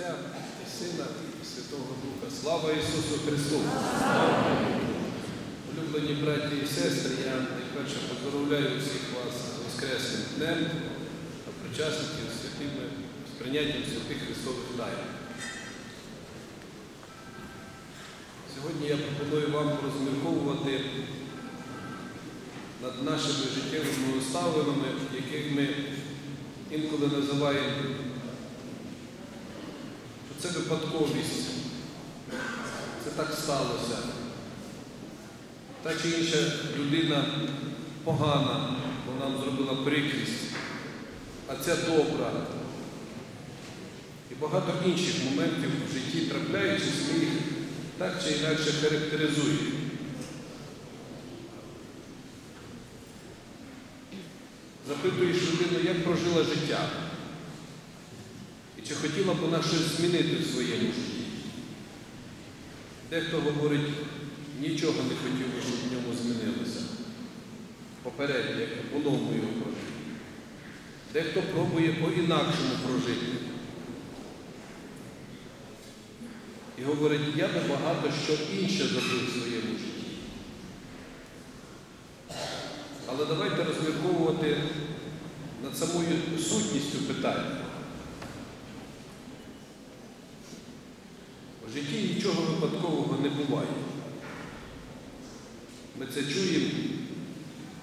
Отця і Сина і Святого Духа. Слава Ісусу Христу! Улюблені браті і сестри, я найперше поздоровляю всіх вас з Воскресним днем, а причасників святими з прийняттям святих Христових тайн. Сьогодні я пропоную вам розмірковувати над нашими життєвими уставинами, яких ми інколи називаємо, це випадковість, це так сталося. Та чи інша людина погана, бо нам зробила прикрість, а ця добра. І багато інших моментів в житті трапляючись, ми їх так чи інакше характеризуємо. Запитуєш людину, як прожила життя, чи хотіла б вона щось змінити в своєму житті. Дехто говорить, нічого не хотів би, щоб в ньому змінилося. Попередньо, як по-новому його прожити. Дехто пробує по-інакшому прожити. І говорить, я би багато що інше зробив в своєму житті. Але давайте розмірковувати над самою сутністю питання. В житті нічого випадкового не буває. Ми це чуємо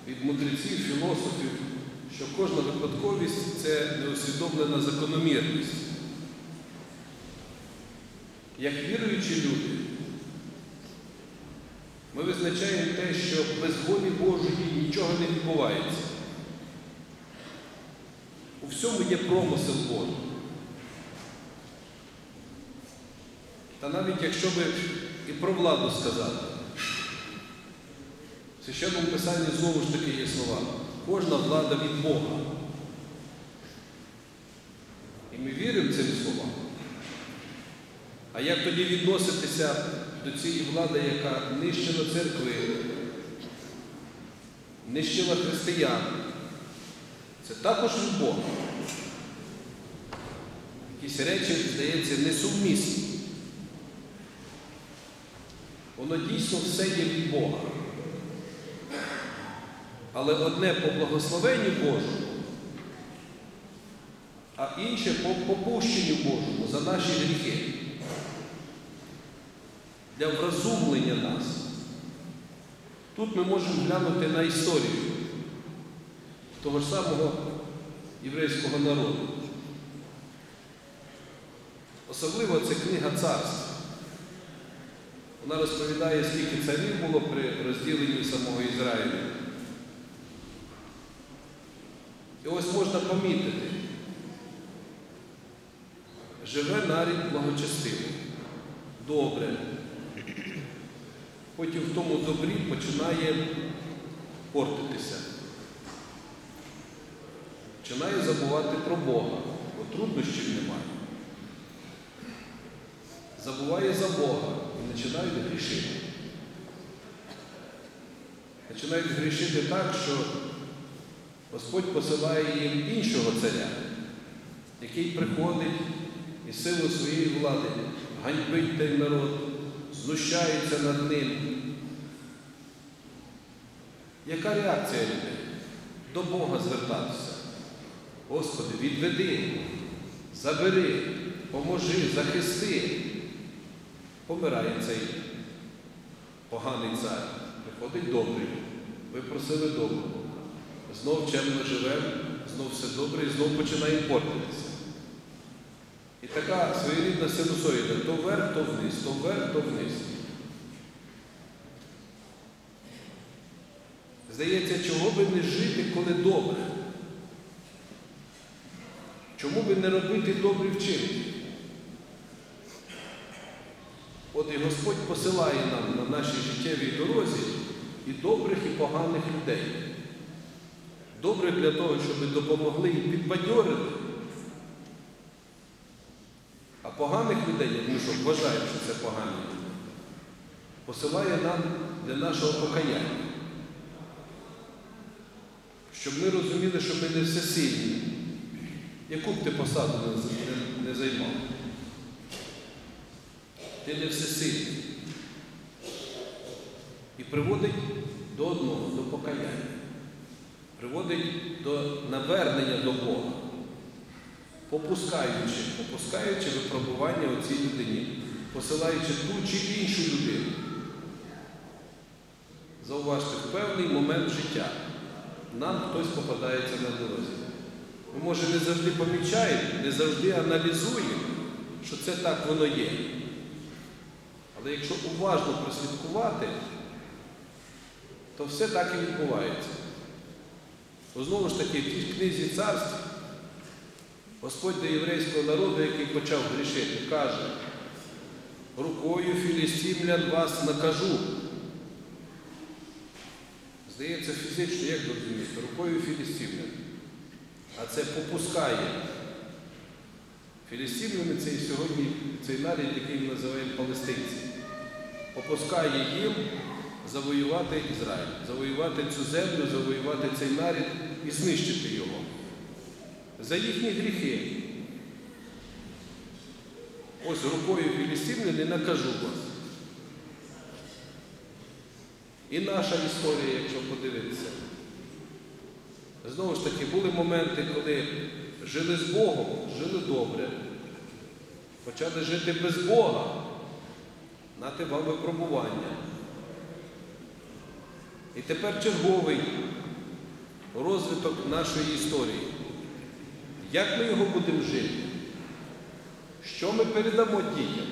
від мудреців, філософів, що кожна випадковість це неусвідомлена закономірність. Як віруючі люди, ми визначаємо те, що без волі Божої нічого не відбувається. У всьому є промисел Божий. Та навіть якщо би і про владу сказати, в священному писанні знову ж таки є слова. Кожна влада від Бога. І ми віримо цим словам. А як тоді відноситися до цієї влади, яка нищила церкви, нищила християн? Це також від Бога. Якісь речі, здається, несумісні. Воно дійсно все є від Бога. Але одне по благословенню Божому, а інше по попущенню Божому за наші гріхи. Для вразумлення нас. Тут ми можемо глянути на історію того ж самого єврейського народу. Особливо це книга царств. Вона розповідає, скільки царів було при розділенні самого Ізраїля. І ось можна помітити, живе нарід благочестиво, добре. Потім в тому добрі починає портитися. Починає забувати про Бога, бо труднощів немає. Забуває за Бога починають грішити. Починають грішити так, що Господь посилає їм іншого царя, який приходить і силу своєї влади ганьбить той народ, знущається над ним. Яка реакція людей? До Бога звертатися. Господи, відведи, забери, поможи, захисти. Помирає цей поганий цар. Приходить добрий. Ви просили доброго. Знов чемно живемо, знов все добре і знов починає портитися. І така своєрідна синусоїда то вверх, то вниз, то вверх, то вниз. Здається, чого би не жити, коли добре? Чому би не робити добрі вчинки? От і Господь посилає нам на нашій життєвій дорозі і добрих, і поганих людей. Добрих для того, щоб допомогли і підбадьорили. А поганих людей, як ми що вважаємо, що це погані люди, посилає нам для нашого покаяння. Щоб ми розуміли, що ми не всесильні. Яку б ти посаду не займав? Ти не всесильний. І приводить до одного, до покаяння. Приводить до навернення до Бога, попускаючи, попускаючи випробування у цій людині, посилаючи ту чи іншу людину. Зауважте, в певний момент життя нам хтось попадається на дорозі. Ми, може, не завжди помічаємо, не завжди аналізуємо, що це так воно є. Але якщо уважно прослідкувати, то все так і відбувається. Бо знову ж таки, в тій книзі царств Господь до єврейського народу, який почав грішити, каже, рукою філістимлян вас накажу. Здається, фізично, як зрозуміти, рукою філістимлян. А це попускає. Філістимляни це і сьогодні цей нарід, який ми називаємо палестинці. Попускає їм завоювати Ізраїль, завоювати цю землю, завоювати цей нарід і знищити його. За їхні гріхи. Ось рукою філістимлян не накажу вас. І наша історія, якщо подивитися. Знову ж таки, були моменти, коли жили з Богом, жили добре. Почали жити без Бога, нати вам випробування. І тепер черговий розвиток нашої історії. Як ми його будемо жити? Що ми передамо дітям?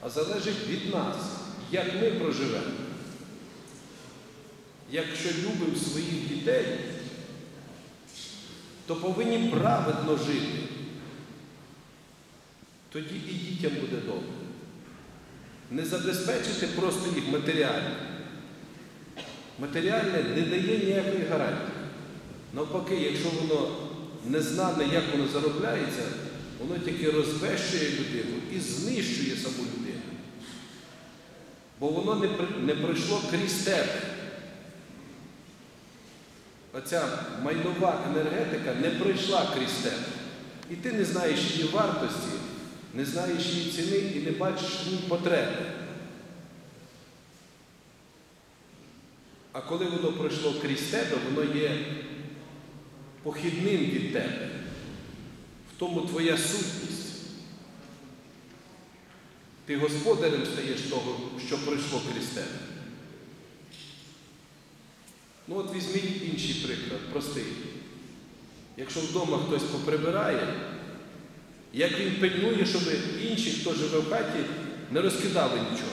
А залежить від нас, як ми проживемо. Якщо любимо своїх дітей, то повинні праведно жити. Тоді і дітям буде добре. Не забезпечити просто їх матеріально. Матеріальне не дає ніякої гарантії. Навпаки, якщо воно не знане, як воно заробляється, воно тільки розбещує людину і знищує саму людину. Бо воно не, не пройшло крізь тебе. Оця майнова енергетика не пройшла крізь тебе. І ти не знаєш її вартості, не знаєш її ціни і не бачиш ній потреби. А коли воно пройшло крізь тебе, воно є похідним від тебе. В тому твоя сутність. Ти господарем стаєш того, що пройшло крізь тебе. Ну от візьміть інший приклад, простий. Якщо вдома хтось поприбирає, як він пильнує, щоб інші, хто живе в хаті, не розкидали нічого.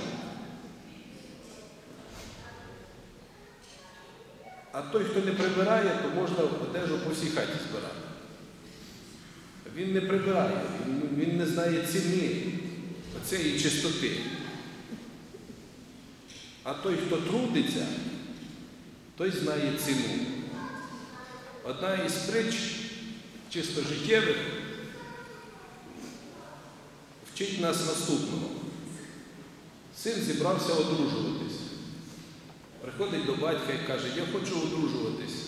А той, хто не прибирає, то можна одежу по всій хаті збирати. Він не прибирає, він, не знає ціни оцеї чистоти. А той, хто трудиться, той знає ціну. Одна із притч, чисто життєвих, вчить нас наступного. Син зібрався одружуватись. Приходить до батька і каже, я хочу одружуватись.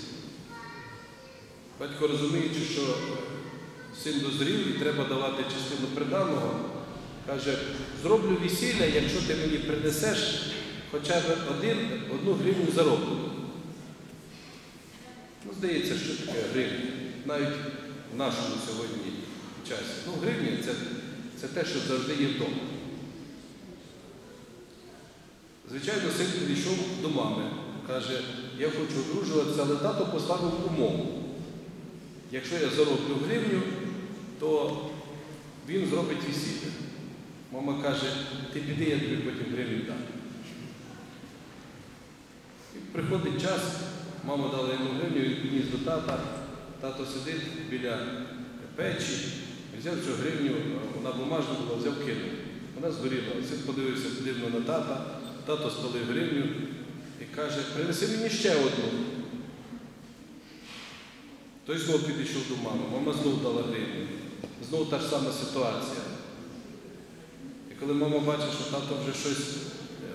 Батько розуміючи, що син дозрів і треба давати частину приданого, каже, зроблю весілля, якщо ти мені принесеш хоча б один, одну гривню зароблену. Ну, здається, що таке гривня, навіть в нашому сьогодні часі. Ну, гривня це, це те, що завжди є вдома. Звичайно, син підійшов до мами, каже, я хочу одружуватися, але тато поставив умову. Якщо я зароблю гривню, то він зробить весілля. Мама каже, ти піди, я тобі потім гривню дам. І приходить час, мама дала йому гривню, він підніс до тата, тато сидить біля печі, взяв цю гривню, вона бумажна була, взяв кинув. Вона згоріла. Син подивився дивно на тата, тато спалив гривню і каже, принеси мені ще одну. Той знову підійшов до мами, мама знову дала гривню. Знову та ж сама ситуація. І коли мама бачить, що тато вже щось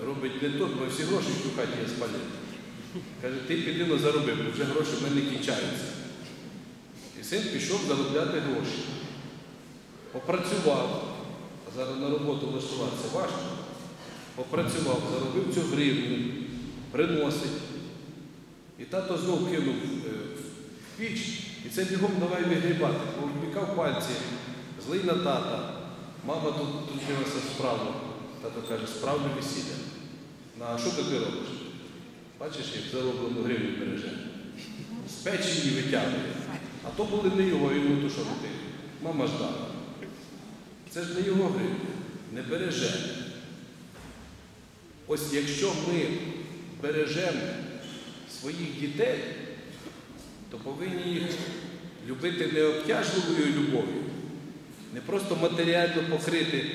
робить не то, бо всі гроші в хаті я спалив. Каже, ти піди на заробив, бо вже гроші в мене кінчаються. І син пішов заробляти гроші. Попрацював, а зараз на роботу влаштуватися важко. Попрацював, заробив цю гривню, приносить. І тато знов кинув е, в піч, і це бігом давай вигрібати. Повпікав пальці, злий на тата. Мама тут трудилася справу. Тато каже, справлю весілля. Ну, а що ти робиш? Бачиш, як зароблену гривню береже. З печі її витягує. А то були не його, йому то що робити. Мама ждала. Це ж не його гривня, не береже. Ось якщо ми бережемо своїх дітей, то повинні їх любити не обтяжливою любов'ю, не просто матеріально покрити,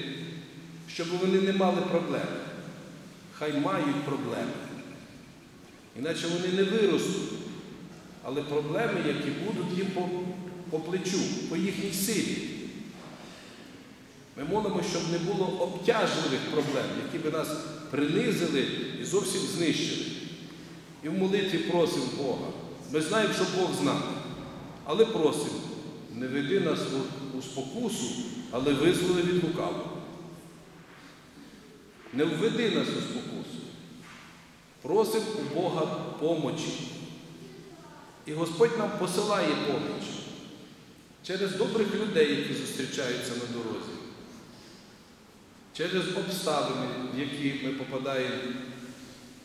щоб вони не мали проблем. Хай мають проблеми. Іначе вони не виростуть. Але проблеми, які будуть їм по, по плечу, по їхній силі. Ми молимо, щоб не було обтяжливих проблем, які би нас принизили і зовсім знищили. І в молитві просимо Бога. Ми знаємо, що Бог з нами. Але просимо, не веди нас у спокусу, але визволи від лукавого. Не введи нас у спокусу. Просимо у Бога помочі. І Господь нам посилає поміч через добрих людей, які зустрічаються на дорозі, через обставини, в які ми попадаємо.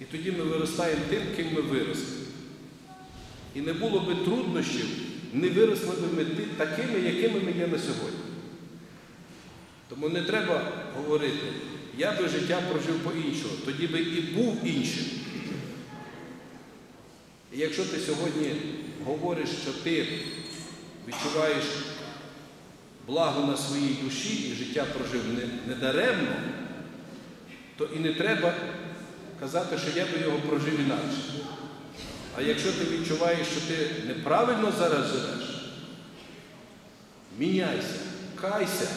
І тоді ми виростаємо тим, ким ми виросли. І не було би труднощів, не виросли би ми такими, якими ми є на сьогодні. Тому не треба говорити, я би життя прожив по-іншому, тоді би і був іншим. І якщо ти сьогодні говориш, що ти відчуваєш благо на своїй душі і життя прожив не, не то і не треба казати, що я би його прожив інакше. А якщо ти відчуваєш, що ти неправильно зараз живеш, міняйся, кайся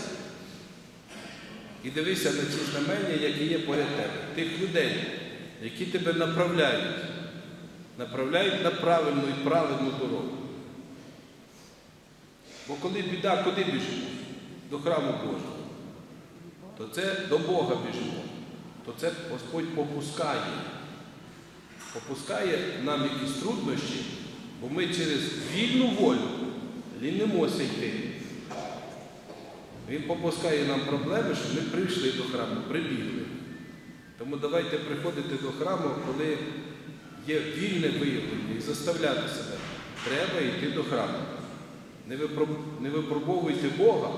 і дивися на ці знамення, які є поряд тебе, тих людей, які тебе направляють, направляють на правильну і правильну дорогу. Бо коли біда, куди біжимо? До храму Божого. То це до Бога біжимо. То це Господь попускає. Попускає нам якісь труднощі, бо ми через вільну волю лінимося йти. Він попускає нам проблеми, щоб ми прийшли до храму, прибігли. Тому давайте приходити до храму, коли є вільне виявлення і заставляти себе. Треба йти до храму. Не, випробовуйте Бога,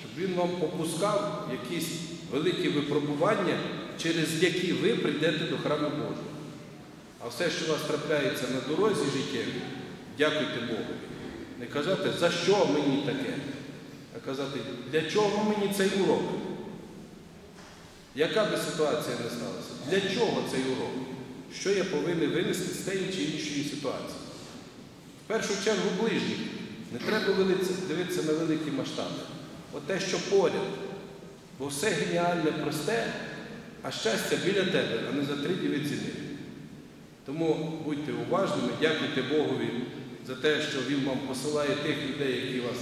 щоб Він вам попускав якісь великі випробування, через які ви прийдете до храму Божого. А все, що у вас трапляється на дорозі життєвій, дякуйте Богу. Не казати, за що мені таке, а казати, для чого мені цей урок? Яка би ситуація не сталася? Для чого цей урок? Що я повинен винести з тієї чи іншої ситуації? В першу чергу ближніх. Не треба дивитися на великі масштаби. От те, що поряд. Бо все геніальне, просте, а щастя біля тебе, а не за три діви ціни. Тому будьте уважними, дякуйте Богові за те, що Він вам посилає тих людей, які вас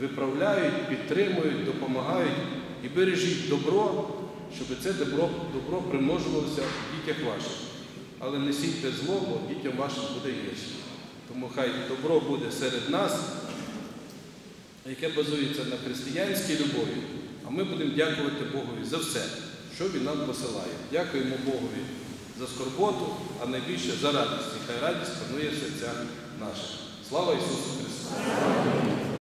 виправляють, підтримують, допомагають і бережіть добро, щоб це добро, добро примножувалося в дітях ваших. Але не сійте зло, бо дітям вашим буде гірше. Тому хай добро буде серед нас, яке базується на християнській любові, а ми будемо дякувати Богові за все, що Він нам посилає. Дякуємо Богові за скорботу, а найбільше за радість. І хай радість панує в серцях. Слава Ісусу Христу!